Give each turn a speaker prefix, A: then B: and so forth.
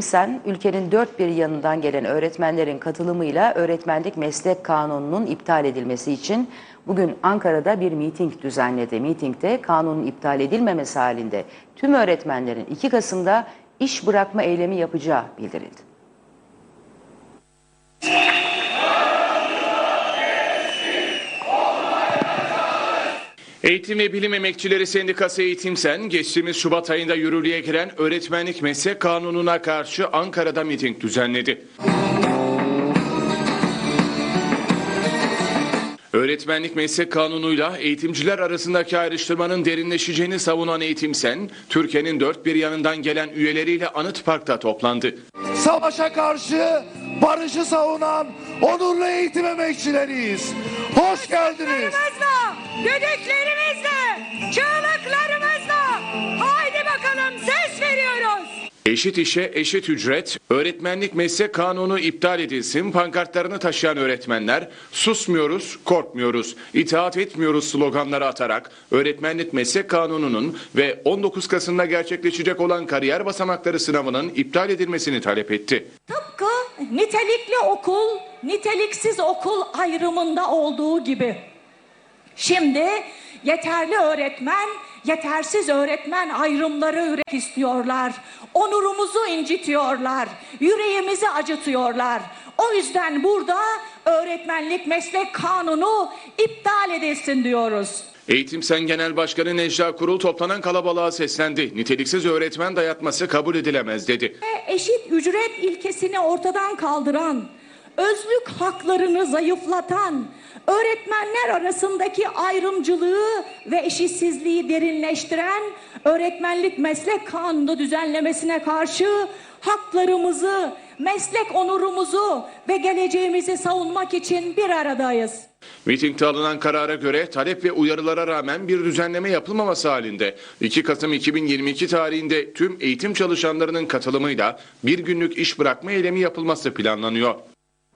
A: Sen ülkenin dört bir yanından gelen öğretmenlerin katılımıyla öğretmenlik meslek kanununun iptal edilmesi için bugün Ankara'da bir miting düzenledi. Mitingde kanunun iptal edilmemesi halinde tüm öğretmenlerin 2 Kasım'da iş bırakma eylemi yapacağı bildirildi.
B: Eğitim ve Bilim Emekçileri Sendikası Eğitimsen geçtiğimiz Şubat ayında yürürlüğe giren öğretmenlik meslek kanununa karşı Ankara'da miting düzenledi. Öğretmenlik meslek kanunuyla eğitimciler arasındaki ayrıştırmanın derinleşeceğini savunan Eğitimsen, Türkiye'nin dört bir yanından gelen üyeleriyle Anıt Park'ta toplandı.
C: savaşa karşı barışı savunan onurlu eğitim emekçileriyiz. Hoş geldiniz.
D: Çığlıklarımızla, düdüklerimizle, çığlıklarımızla haydi bakalım ses veriyoruz.
B: Eşit işe eşit ücret, öğretmenlik meslek kanunu iptal edilsin, pankartlarını taşıyan öğretmenler susmuyoruz, korkmuyoruz, itaat etmiyoruz sloganları atarak öğretmenlik meslek kanununun ve 19 Kasım'da gerçekleşecek olan kariyer basamakları sınavının iptal edilmesini talep etti.
D: Tıpkı nitelikli okul, niteliksiz okul ayrımında olduğu gibi. Şimdi yeterli öğretmen, yetersiz öğretmen ayrımları üret istiyorlar. Onurumuzu incitiyorlar, yüreğimizi acıtıyorlar. O yüzden burada öğretmenlik meslek kanunu iptal edilsin diyoruz.
B: Eğitim Sen Genel Başkanı Necla Kurul toplanan kalabalığa seslendi. Niteliksiz öğretmen dayatması kabul edilemez dedi.
D: eşit ücret ilkesini ortadan kaldıran, özlük haklarını zayıflatan, öğretmenler arasındaki ayrımcılığı ve eşitsizliği derinleştiren öğretmenlik meslek kanunu düzenlemesine karşı haklarımızı, meslek onurumuzu ve geleceğimizi savunmak için bir aradayız.
B: Mitingde alınan karara göre talep ve uyarılara rağmen bir düzenleme yapılmaması halinde 2 Kasım 2022 tarihinde tüm eğitim çalışanlarının katılımıyla bir günlük iş bırakma eylemi yapılması planlanıyor.